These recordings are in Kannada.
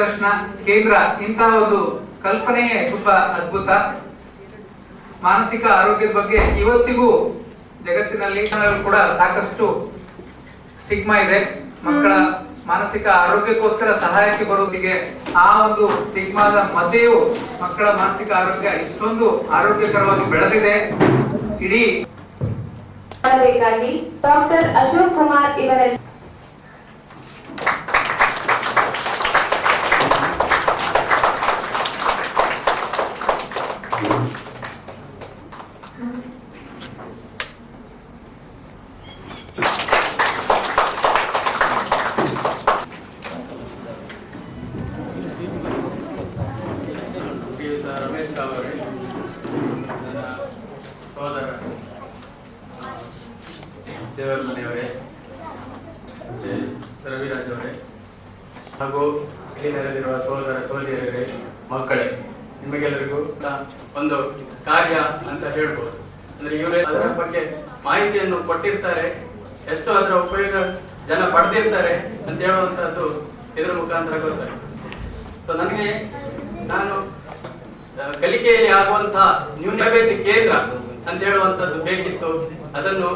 ದರ್ಶನ ಕೇಂದ್ರ ಇಂತಹ ಒಂದು ಕಲ್ಪನೆಯೇ ತುಂಬಾ ಅದ್ಭುತ. ಮಾನಸಿಕ ಆರೋಗ್ಯದ ಬಗ್ಗೆ ಇವತ್ತಿಗೂ ಜಗತ್ತಿನಲ್ಲಿ ಕೂಡ ಸಾಕಷ್ಟು ಸ್ಟಿಗ್ಮಾ ಇದೆ. ಮಕ್ಕಳ ಮಾನಸಿಕ ಆರೋಗ್ಯಕ್ಕೋಸ್ಕರ ಸಹಾಯಕ್ಕೆ ಬರುವುದಿಗೆ ಆ ಒಂದು ಸ್ಟಿಗ್ಮಾದ ಮಧ್ಯೆಯೂ ಮಕ್ಕಳ ಮಾನಸಿಕ ಆರೋಗ್ಯ ಇಷ್ಟೊಂದು ಆರೋಗ್ಯಕರವಾಗಿ ಬೆಳೆದಿದೆ. ಇಡೀ ಡಾಕ್ಟರ್ ಅಶೋಕ್ ಕುಮಾರ್ ಇವರಲ್ಲಿ ರಮೇಶ್ ಅವರೇ. ನನ್ನ ಸೋದರ ದೇವರ ಮನೆಯವರೇ ರವಿರಾಜ್ ಅವರೇ. ಹಾಗೂ ಇಲ್ಲಿ ನೆರೆದಿರುವ ಸಹೋದರ ಸಹೋದರಿಯರೇ ಮಕ್ಕಳೇ. ನಿಮಗೆಲ್ಲರಿಗೂ ಒಂದು ಕಾರ್ಯ ಅಂತ ಹೇಳ್ಬೋದು. ಅಂದ್ರೆ ಇವರೇ ಅದರ ಬಗ್ಗೆ ಮಾಹಿತಿಯನ್ನು ಕೊಟ್ಟಿರ್ತಾರೆ. ಎಷ್ಟು ಅದರ ಉಪಯೋಗ ಜನ ಪಡೆದಿರ್ತಾರೆ ಅಂತ ಹೇಳುವಂತಹದ್ದು ಇದ್ರ ಮುಖಾಂತರ ಗೊತ್ತಾಗ್ತದೆ. ಸೊ ನನಗೆ ನಾನು ಕಲಿಕೆಯಲ್ಲಿ ಆಗುವಂತಹ ನ್ಯೂನತೆ ಕೇಂದ್ರ ಅಂತ ಹೇಳುವಂತದ್ದು ಬೇಕಿತ್ತು. ಅದನ್ನು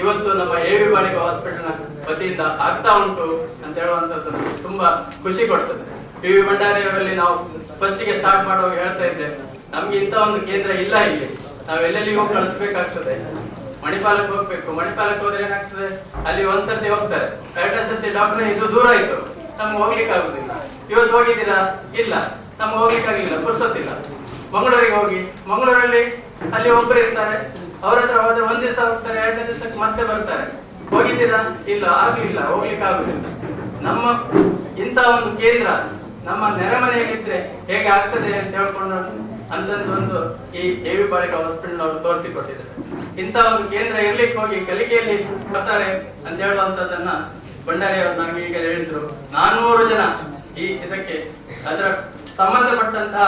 ಇವತ್ತು ನಮ್ಮ ಎ ವಿ ಬಾಳಿಕ ಹಾಸ್ಪಿಟಲ್ ವತಿಯಿಂದ ಆಗ್ತಾ ಉಂಟು ಅಂತ ಹೇಳುವಂತದ್ದು ತುಂಬಾ ಖುಷಿ ಕೊಡ್ತದೆ. ಪಿ ವಿ ಭಂಡಾರಿಯವರಲ್ಲಿ ನಾವು ಫಸ್ಟ್ಗೆ ಸ್ಟಾರ್ಟ್ ಮಾಡುವಾಗ ಹೇಳ್ತಾ ಇದ್ದೆ, ನಮ್ಗೆ ಇಂಥ ಒಂದು ಕೇಂದ್ರ ಇಲ್ಲ ಇಲ್ಲಿ. ನಾವು ಹೋಗಿ ಕಳಿಸ್ಬೇಕಾಗ್ತದೆ? ಮಣಿಪಾಲಕ್ಕೆ ಹೋಗ್ಬೇಕು. ಮಣಿಪಾಲಕ್ಕೆ ಹೋದ್ರೆ ಏನಾಗ್ತದೆ? ಅಲ್ಲಿ ಒಂದ್ ಸರ್ತಿ ಹೋಗ್ತಾರೆ. ಎರಡನೇ ಸರ್ತಿ ಡಾಕ್ಟರ್, ಇದು ದೂರ ಆಯ್ತು. ನಮ್ಗೆ ಹೋಗ್ಲಿಕ್ಕೆ ಆಗುದಿಲ್ಲ ಇವತ್ತು ಹೋಗಿದ್ದೀರಾ? ಇಲ್ಲ. ನಮ್ಗೆ ಹೋಗ್ಲಿಕ್ಕೆ ಆಗಲಿಲ್ಲ ಪುರ್ಸೊತ್ತಿಲ್ಲ. ಮಂಗಳೂರಿಗೆ ಹೋಗಿ. ಮಂಗಳೂರಲ್ಲಿ ಅಲ್ಲಿ ಒಬ್ಬರು ಇರ್ತಾರೆ. ಅವ್ರ ಹತ್ರ ಹೋದ್ರೆ ಒಂದ್ ದಿವಸ ಹೋಗ್ತಾರೆ, ಎರಡನೇ ದಿವಸಕ್ಕೆ ಮತ್ತೆ ಬರ್ತಾರೆ ಹೋಗಿದ್ದೀರಾ? ಇಲ್ಲ, ಆಗ್ಲಿಲ್ಲ, ಹೋಗ್ಲಿಕ್ಕೆ ಆಗುದಿಲ್ಲ. ನಮ್ಮ ಇಂಥ ಒಂದು ಕೇಂದ್ರ ನಮ್ಮ ನೆರೆಮನೆಯಲ್ಲಿದ್ರೆ ಹೇಗೆ ಆಗ್ತದೆ ಅಂತ ಹೇಳ್ಕೊಂಡು ಅಂತಂದೊಂದು ಈ ಎ ವಿ ಬಾಳಿಕ ಹಾಸ್ಪಿಟಲ್ ಅವರು ತೋರಿಸಿಕೊಟ್ಟಿದ್ದಾರೆ ಇಂಥ ಒಂದು ಕೇಂದ್ರ ಇರ್ಲಿಕ್ಕೆ ಹೋಗಿ ಕಲಿಕೆಯಲ್ಲಿ ಬರ್ತಾರೆ ಅಂತ ಹೇಳುವಂತದನ್ನ ಭಂಡಾರಿ ಅವರು ನಮಗೆ ಈಗ ಹೇಳಿದ್ರು. ನಾನೂರು ಜನ ಈ ಇದಕ್ಕೆ ಅದರ ಸಂಬಂಧಪಟ್ಟಂತಹ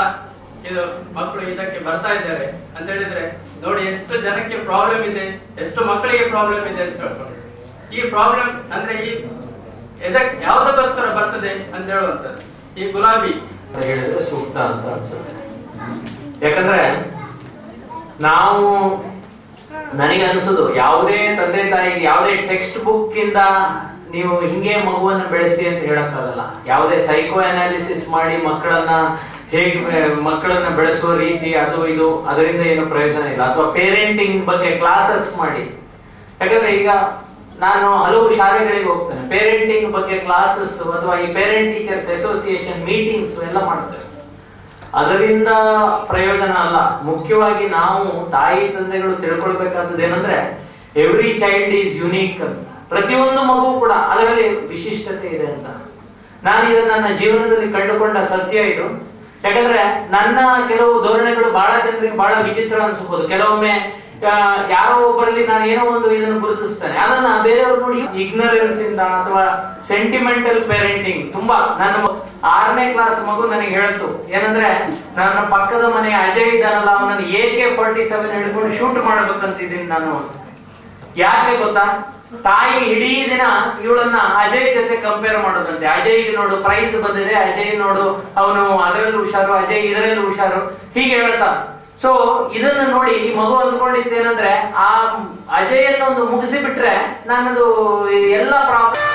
ಇದು ಮಕ್ಕಳು ಇದಕ್ಕೆ ಬರ್ತಾ ಇದ್ದಾರೆ ಅಂತ ಹೇಳಿದ್ರೆ, ನೋಡಿ ಎಷ್ಟು ಜನಕ್ಕೆ ಪ್ರಾಬ್ಲಮ್ ಇದೆ, ಎಷ್ಟು ಮಕ್ಕಳಿಗೆ ಪ್ರಾಬ್ಲಮ್ ಇದೆ ಅಂತ ಹೇಳ್ಕೊಂಡು. ಈ ಪ್ರಾಬ್ಲಮ್ ಅಂದ್ರೆ ಈ ಎದಕ್ಕೆ ಯಾವ್ದಕ್ಕೋಸ್ಕರ ಬರ್ತದೆ ಅಂತ ಹೇಳುವಂತದ್ದು ಈ ಗುಲಾಬಿ. ಹೇಳಿದ್ರೆ ಸೂಕ್ತ ಅಂತ ಅನ್ಸುತ್ತೆ. ಯಾಕಂದ್ರೆ ನಾವು ನನಗೆ ಅನಿಸೋದು, ಯಾವುದೇ ತಂದೆ ತಾಯಿಗೆ ಯಾವುದೇ ಟೆಕ್ಸ್ಟ್ ಬುಕ್ ಇಂದ ನೀವು ಹಿಂಗೆ ಮಗುವನ್ನು ಬೆಳೆಸಿ ಅಂತ ಹೇಳಕ್ಕಾಗಲ್ಲ. ಯಾವುದೇ ಸೈಕೋ ಅನಾಲಿಸಿಸ್ ಮಾಡಿ ಮಕ್ಕಳನ್ನ ಹೇಗೆ ಮಕ್ಕಳನ್ನ ಬೆಳೆಸುವ ರೀತಿ ಅದು ಇದು, ಅದರಿಂದ ಏನು ಪ್ರಯೋಜನ ಇಲ್ಲ. ಅಥವಾ ಪೇರೆಂಟಿಂಗ್ ಬಗ್ಗೆ ಕ್ಲಾಸಸ್ ಮಾಡಿ. ಯಾಕಂದ್ರೆ ಈಗ ನಾನು ಹಲವು ಶಾಲೆಗಳಿಗೆ ಹೋಗ್ತೇನೆ. ಪೇರೆಂಟಿಂಗ್ ಬಗ್ಗೆ ಕ್ಲಾಸಸ್ ಅಥವಾ ಈ ಪೇರೆಂಟ್ ಟೀಚರ್ಸ್ ಅಸೋಸಿಯೇಷನ್ ಮೀಟಿಂಗ್ಸ್ ಎಲ್ಲ ಮಾಡ್ತೇವೆ ಅದರಿಂದ ಪ್ರಯೋಜನ ಅಲ್ಲ. ಮುಖ್ಯವಾಗಿ ನಾವು ತಾಯಿ, ತಂದೆಗಳು ತಿಳ್ಕೊಳ್ಬೇಕಾದದ್ದು ಏನಂದ್ರೆ ಎವ್ರಿ ಚೈಲ್ಡ್ ಈಸ್ ಯುನೀಕ್ ಅಂತ ಪ್ರತಿಯೊಂದು ಮಗು ಕೂಡ ಅದರಲ್ಲಿ ವಿಶಿಷ್ಟತೆ ಇದೆ ಅಂತ. ನಾನು ಇದನ್ನ ನನ್ನ ಜೀವನದಲ್ಲಿ ಕಂಡುಕೊಂಡ ಸತ್ಯ ಇದು. ಯಾಕಂದ್ರೆ ನನ್ನ ಕೆಲವು ಧೋರಣೆಗಳು ಬಹಳ ಜನರಿಗೆ ಬಹಳ ವಿಚಿತ್ರ ಅನ್ಸಬಹುದು ಕೆಲವೊಮ್ಮೆ ಯಾರೋ ಒಬ್ಬರಲ್ಲಿ ನಾನು ಏನೋ ಒಂದು ಇದನ್ನು ಗುರುತಿಸ್ತೇನೆ. ಅದನ್ನ ಬೇರೆಯವರು ನೋಡಿ ಇಗ್ನರೆನ್ಸ್ ಇಂದ ಅಥವಾ ಸೆಂಟಿಮೆಂಟಲ್ ಪೇರೆಂಟಿಂಗ್ ತುಂಬಾ ನನ್ನ ಆರನೇ ಕ್ಲಾಸ್ ಮಗು ನನಗೆ ಹೇಳ್ತು. ಏನಂದ್ರೆ, ನನ್ನ ಪಕ್ಕದ ಮನೆ ಅಜಯ್ ಇದ್ದಾನಲ್ಲ, ಅವನನ್ನು ಎ ಕೆ ಫಾರ್ಟಿ ಸೆವೆನ್ ಹಿಡ್ಕೊಂಡು ಶೂಟ್ ಮಾಡ್ಬೇಕಂತಿದ್ದೀನಿ ನಾನು. ಯಾಕೆ ಗೊತ್ತಾ? ತಾಯಿ ಇಡೀ ದಿನ ಇವಳನ್ನ ಅಜಯ್ ಜೊತೆ ಕಂಪೇರ್ ಮಾಡೋದಂತೆ. ಅಜಯ್ ನೋಡು ಪ್ರೈಸ್ ಬಂದಿದೆ, ಅಜಯ್ ನೋಡು, ಅವನು ಅದರಲ್ಲಿ ಹುಷಾರು, ಅಜಯ್ ಇದರಲ್ಲಿ ಹುಷಾರು. ಹೀಗೆ ಹೇಳ್ತಾ ಸೊ ಇದನ್ನ ನೋಡಿ ಈ ಮಗು ಅಂದ್ಕೊಂಡಿದ್ದೇನಂದ್ರೆ, ಆ ಅಜಯನ್ನ ಒಂದು ಮುಗಿಸಿ ಬಿಟ್ರೆ ನನ್ನದು ಎಲ್ಲ ಪ್ರಾಬ್ಲಮ್